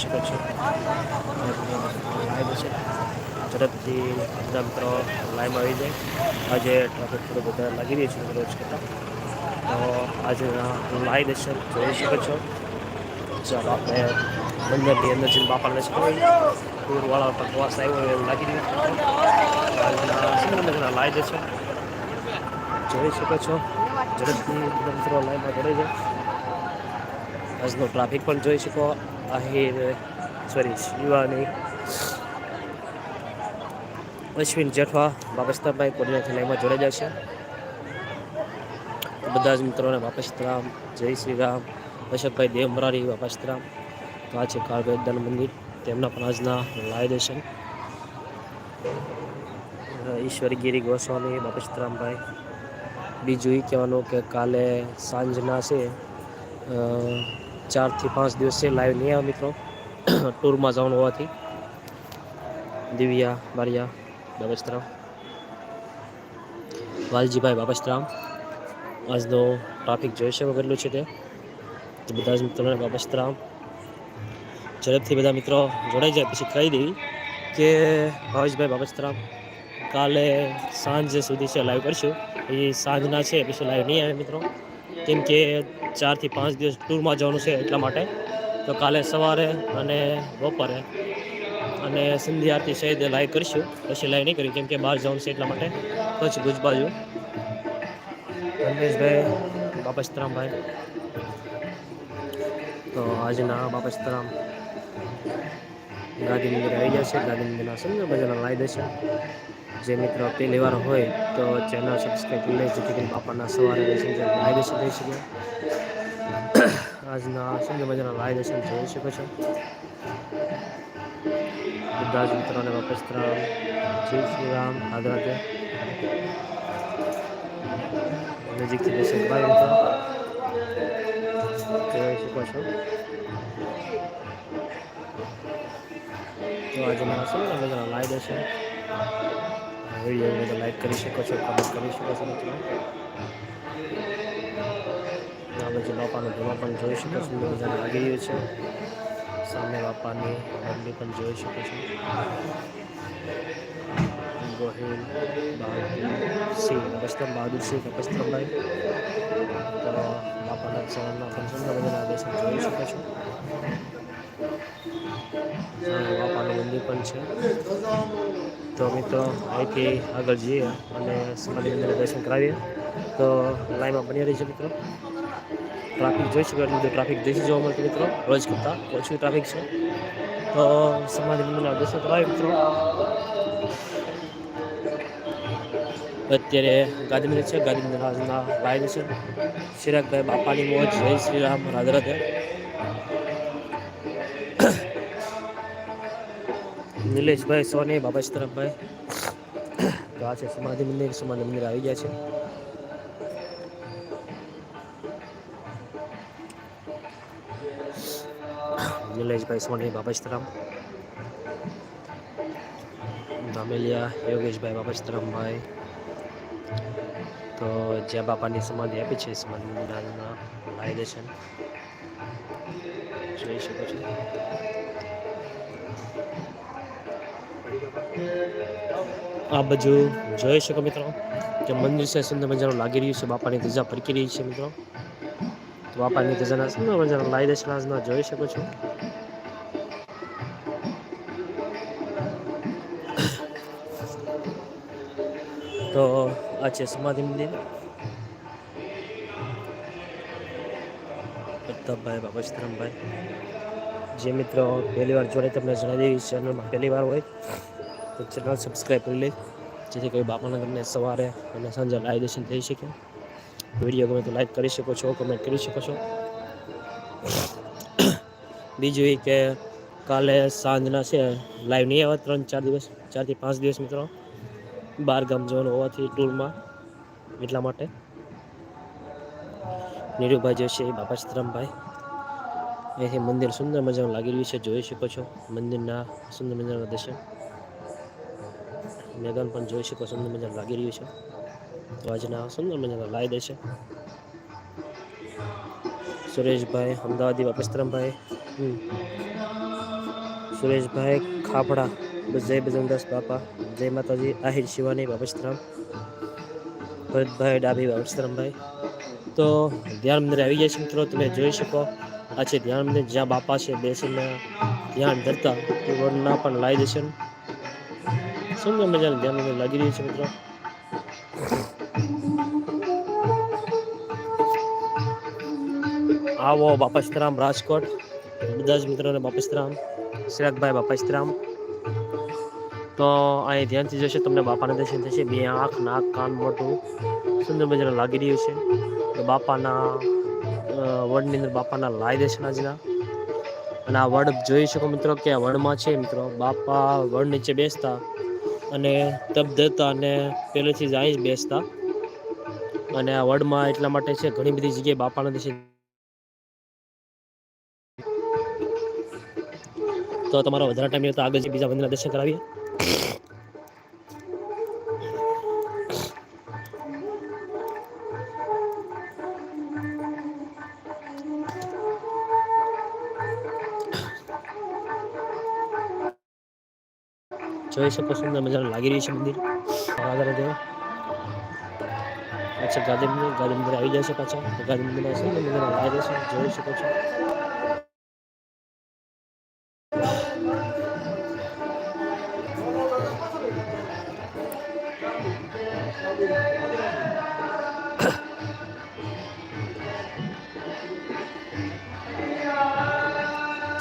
શકો છો. લાઈવ છે ઝડપથી બધા મિત્રો લાઈવ આવી જાય. આજે ટ્રાફિક થોડું બધા લાગી રહ્યું છે રોજ કરતાં. તો આજે લાઈવ દર્શન જોઈ શકો છો. ચાલો આપણે મંદિરની અંદર જઈને બાપાને ટૂરવાળા પ્રવાસ આવ્યો એવું લાગી રહ્યું. છે સુંદરના લાઈવ દર્શન જોઈ શકો છો. ઝડપથી મિત્રો લાઈવમાં જોડાઈ જાય. આજનો ટ્રાફિક પણ જોઈ શકો. આહિર સોરી શિવાની, અશ્વિન જેઠવા, બાપસ્તરભાઈ કોડીનાથી લાઈનમાં જોડાઈ જશે બધા જ મિત્રોને બાપસ્તરામ, જય શ્રી રામ. અશોકભાઈ દેવ મરારી બાપસ્તરામ. તો આ છે કાળભૈદાન મંદિર. તેમના પણ આજના લાય દર્શન ઈશ્વરી ગિરી ગોસ્વામી, બાપસ્તરામભાઈ. બીજું એ કહેવાનું કે કાલે સાંજના છે ચારથી પાંચ દિવસ છે લાઈવ નહીં આવે મિત્રો. ટૂરમાં જવાનું હોવાથી. દિવ્યા, બારિયા બાબસ્તરામ વાલજીભાઈ બાબસ્તરામ આજનો ટ્રાફિક જોઈ શકો કેટલું છે તે. બધા જ મિત્રોને બાબસ્તરામ ઝડપથી બધા મિત્રો જોડાઈ જાય, પછી કહી દેવી કે ભાવેશભાઈ બાબસ્તરામ કાલે સાંજ સુધી છે લાઈવ કરશું. એ સાંજના છે, પછી લાઈવ નહીં આવે મિત્રો. કેમ કે ચારથી પાંચ દિવસ ટૂરમાં જવાનું છે એટલા માટે. તો કાલે સવારે અને બપોરે અને સંધ્યા આરતી સહિત લાઈવ કરીશું. પછી લાઈવ નહીં કરી કેમ કે બહાર જવાનું છે એટલા માટે. કચ્છ ભુજ બાજુ ધનરેશભાઈ બાપસ્તરામભાઈ. તો આજના બાપસ્તરામ. ગાંધી મંદિર આવી છે. ગાંધી મંદિરના સુંદર મજાના લાવી દેશે જે મિત્રો પહેલી વાર હોય તો ચેનલ સબસ્ક્રાઈબ કરી લે, જેથી કરીને બાપાના સવારે દર્શન લાવી દર્શન થઈ શકે. આજના સુંદર મજાના લાવી દર્શન જોઈ શકો છો. બધા જ મિત્રોને બાપસ્તરામ જય શ્રી રામ. રાધે નજીકથી દર્શન કરાવી મિત્રો. જોઈ શકો છો. તો આજે મારા ને બધા લાઈ હશે. વીડિયો બધા લાઈક કરી શકો છો કમેન્ટ કરી શકો છો મિત્રો. આ બાજુ બાપાનો ધુમા પણ જોઈ શકો છો મજાનું લાગી રહ્યું છે. સામે બાપાની મંદિર પણ જોઈ શકો છો. ગોહિલ બહાદુર સિંહ કસ્તમ બહાદુર સિંહ તો બાપાના ચરણના પણ સુંદર બધા આદેશ જોઈ શકો છો. બાપાનું મંદિર પણ છે. તો મિત્રો, અહીંથી આગળ જઈએ અને સમાધિ મંદિરના દર્શન કરાવીએ. તો લાઈનમાં બની રહી છે મિત્રો. ટ્રાફિક જોઈ શકો એટલું ટ્રાફિક દેશી જોવા મળતું મિત્રો. રોજ કરતાં ઓછું ટ્રાફિક છે. તો સમાધિ મંદિરના દર્શન કરાવીએ મિત્રો. અત્યારે ગાંધી મંદિર છે. ગાંધી મંદિર આજના છે. ચિરાગભાઈ બાપાની મોજ જય શ્રી રામ. રાધે. નિલેશભાઈ, સોની બાબા તરફભાઈ. તો આ છે સમાધિ મંદિર સમાધિ મંદિર આવી ગયા છે. નિલેશભાઈ, સોની બાબા તરફ. ધામેલિયા યોગેશભાઈ બાબા તરફભાઈ. તો જ્યાં બાપાની સમાધિ આપી છે, સમાધિ મંદિરના લાઈ દર્શન જોઈ શકો છો. આ બાજુ જોઈ શકો મિત્રો કે મંદિર છે, સુંદર મજાનું લાગી રહ્યું છે, બાપાની ધજા ફરકી રહી છે મિત્રો. તો બાપાની ધજાના સુંદર મજાના લાઈ દર્શન આજના જોઈ શકો છો. તો આ છે સમાધિ મંદિર. પ્રતાપભાઈ, બાબા જે મિત્રો પહેલી વાર જોડે તમને જણાવી દેવી ચેનલમાં પહેલી વાર હોય. તો ચેનલ સબસ્ક્રાઈબ કરી લે, જેથી કરી બાપાના તમને સવારે અને સાંજે લાઈવ દર્શન થઈ શકે. વીડિયો ગમે તો લાઈક કરી શકો છો કમેન્ટ કરી શકો છો. બીજું એ કે કાલે સાંજના છે લાઈવ નહીં આવે ત્રણ ચાર દિવસ ચારથી પાંચ દિવસ મિત્રો. બાર ગામ જવાનું હોવાથી ટૂરમાં, એટલા માટે. નીરુભાઈ જે છે એ બાપા સીતરામભાઈ અહીંથી મંદિર સુંદર મજાનું લાગી રહ્યું છે, જોઈ શકો છો. મંદિરના સુંદર મજાના દર્શન. મેદાન પણ જોઈ શકો સુંદર મજાનું લાગી રહ્યું છે. તો આજના સુંદર મજાના લાઈ છે. સુરેશભાઈ અમદાવાદી બાપસ્તરામભાઈ સુરેશભાઈ ખાપડા જય બજરંગદાસ બાપા જય માતાજી આહિર શિવાની બાબસ્તરામ ભરતભાઈ ડાભી બાબસ્તરામભાઈ તો ધ્યાન મંદિર આવી જાય છે મિત્રો તમે જોઈ શકો. આ છે ધ્યાન મંદિર જ્યાં બાપા છે બેસીને ધ્યાન ધરતા એ વર્ણના પણ લાઈ દેશે સુંદર મજાનું ધ્યાન લાગી રહ્યું છે મિત્રો. આવો બાપસ્તરામ રાજકોટ. બધા જ મિત્રોને બાપસ્તરામ સિરાગભાઈ બાપસ્તરામ તો અહીં ધ્યાનથી જોશે તમને બાપાના દર્શન થશે. બે આંખ, નાક, કાન મોટું સુંદર મજાનું લાગી રહ્યું છે. બાપાના વડની અંદર બાપાના લાય દર્શન આજના. અને આ વડ જોઈ શકો મિત્રો કે આ વડમાં છે મિત્રો. બાપા વડ નીચે બેસતા. અને તપ દેતા અને પહેલેથી જ અહીં જ બેસતા. અને આ વડમાં એટલા માટે છે, ઘણી બધી જગ્યાએ બાપાના દિવસે તો તમારો વધારે ટાઈમ તો આગળ બીજા મંદિરના દર્શન કરાવીએ. જોઈ શકો સુંદર મજાનું લાગી રહ્યું છે મંદિર. આગળ જો અચ્છા ગાંધી મંદિર ગાંધી મંદિર આવી જાય છે પાછા. તો ગાંધી મંદિરમાં સુંદર મજાના લાગી રહેશે જોઈ શકો છો.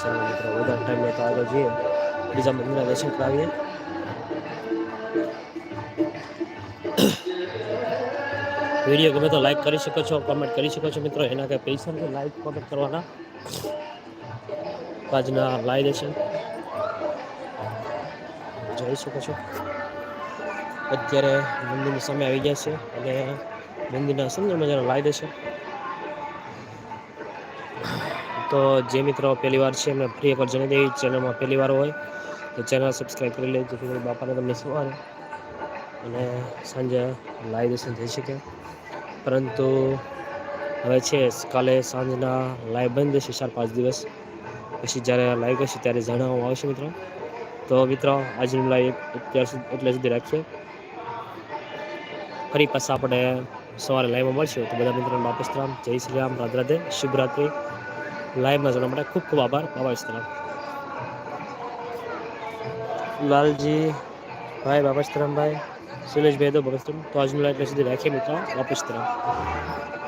ચાલો મિત્રો, વધારે ટાઈમ હોય તો આગળ જઈએ. બીજા મંદિરના દર્શન કરાવીએ. વીડિયો ગમે તો લાઈક કરી શકો છો કમેન્ટ કરી શકો છો મિત્રો. એના કંઈ પૈસા નથી લાઈક કમેન્ટ કરવાના. આજના લાઈ દેશે જોઈ શકો છો. અત્યારે મંદિરની સામે આવી ગયા છે અને મંદિરના સુંદર મજાના લાઈ દેશે તો જે મિત્રો પહેલી વાર છે, એમને ફ્રી એકવાર જણાવી દેવી ચેનલમાં પહેલી વાર હોય, તો ચેનલ સબસ્ક્રાઈબ કરી લેજો. જેથી બાપાને તમને સવારે અને સાંજે લાઈવ દર્શન થઈ શકે. પરંતુ હવે છે, કાલે સાંજના લાઈવ બંધ છે, ચાર પાંચ દિવસ. પછી જ્યારે લાઈવ કરશે ત્યારે જણાવવામાં આવશે મિત્રો. તો મિત્રો, આજની લાઈવ અત્યાર સુધી, એટલે સુધી રાખીએ. ફરી પાછા આપણે સવારે લાઈવમાં મળશું. તો બધા મિત્રોને વાપસ રામ જય શ્રી રામ, રાધે રાધે શિવરાત્રિ લાઈવમાં જોવા માટે ખૂબ ખૂબ આભાર. બાબા વિસ્તરામ લાલજી, ભાઈ બાબા વિસ્તરામભાઈ સુરેશભાઈ તો બાબા વિસ્તરામ તો આજનું લાઈવ એટલે સુધી રાખીએ મિત્રો બાબા વિસ્તરામ